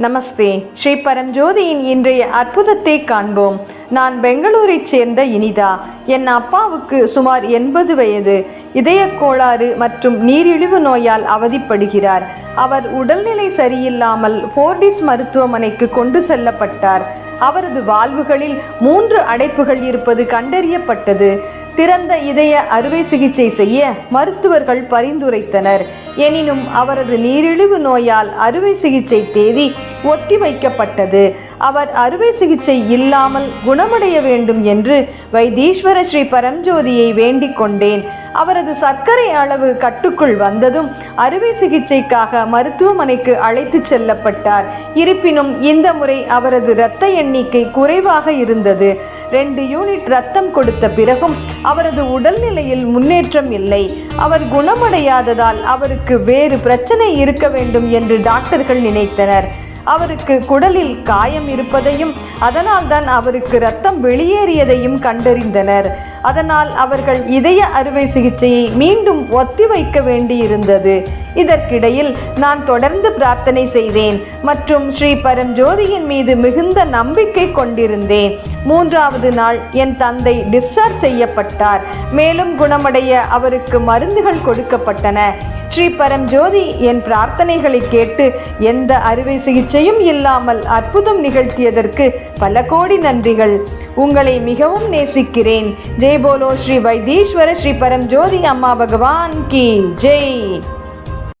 நமஸ்தே. ஸ்ரீ பரஞ்சோதியின் இன்றைய அற்புதத்தை காண்போம். நான் பெங்களூரைச் சேர்ந்த இனிதா. என் அப்பாவுக்கு சுமார் எண்பது வயது. இதயக் கோளாறு மற்றும் நீரிழிவு நோயால் அவதிப்படுகிறார். அவர் உடல்நிலை சரியில்லாமல் போர்டிஸ் மருத்துவமனைக்கு கொண்டு செல்லப்பட்டார். அவரது வாழ்வுகளில் மூன்று அடைப்புகள் இருப்பது கண்டறியப்பட்டது. திறந்த இதய அறுவை சிகிச்சை செய்ய மருத்துவர்கள் பரிந்துரைத்தனர். எனினும் அவரது நீரிழிவு நோயால் அறுவை சிகிச்சை தேதி ஒத்திவைக்கப்பட்டது அவர் அறுவை சிகிச்சை இல்லாமல் குணமடைய வேண்டும் என்று வைத்தீஸ்வர ஸ்ரீ பரஞ்சோதியை வேண்டிக் கொண்டேன். அவரது சர்க்கரை அளவு கட்டுக்குள் வந்ததும் அறுவை சிகிச்சைக்காக மருத்துவமனைக்கு அழைத்து செல்லப்பட்டார். இருப்பினும் இந்த முறை அவரது இரத்த எண்ணிக்கை குறைவாக இருந்தது. ரெண்டு யூனிட் ரத்தம் கொடுத்த பிறகும் அவரது உடல்நிலையில் முன்னேற்றம் இல்லை. அவர் குணமடையாததால் அவருக்கு வேறு பிரச்சனை இருக்க வேண்டும் என்று டாக்டர்கள் நினைத்தனர். அவருக்கு குடலில் காயம் இருப்பதையும் அதனால்தான் அவருக்கு ரத்தம் வெளியேறியதையும் கண்டறிந்தனர். அதனால் அவர்கள் இதய அறுவை சிகிச்சையை மீண்டும் ஒத்திவைக்க வேண்டியிருந்தது. இதற்கிடையில் நான் தொடர்ந்து பிரார்த்தனை செய்தேன். மற்றும் ஸ்ரீ பரஞ்சோதியின் மீது மிகுந்த நம்பிக்கை கொண்டிருந்தேன். மூன்றாவது நாள் என் தந்தை டிஸ்சார்ஜ் செய்யப்பட்டார். மேலும் குணமடைய அவருக்கு மருந்துகள் கொடுக்கப்பட்டன. ஸ்ரீ ஜோதி என் பிரார்த்தனைகளை கேட்டு எந்த அறுவை சிகிச்சையும் இல்லாமல் அற்புதம் நிகழ்த்தியதற்கு பல கோடி நன்றிகள். உங்களை மிகவும் நேசிக்கிறேன். ஜெய் போலோ ஸ்ரீ வைத்தீஸ்வர ஸ்ரீ ஜோதி அம்மா பகவான் கி. ஜெய்.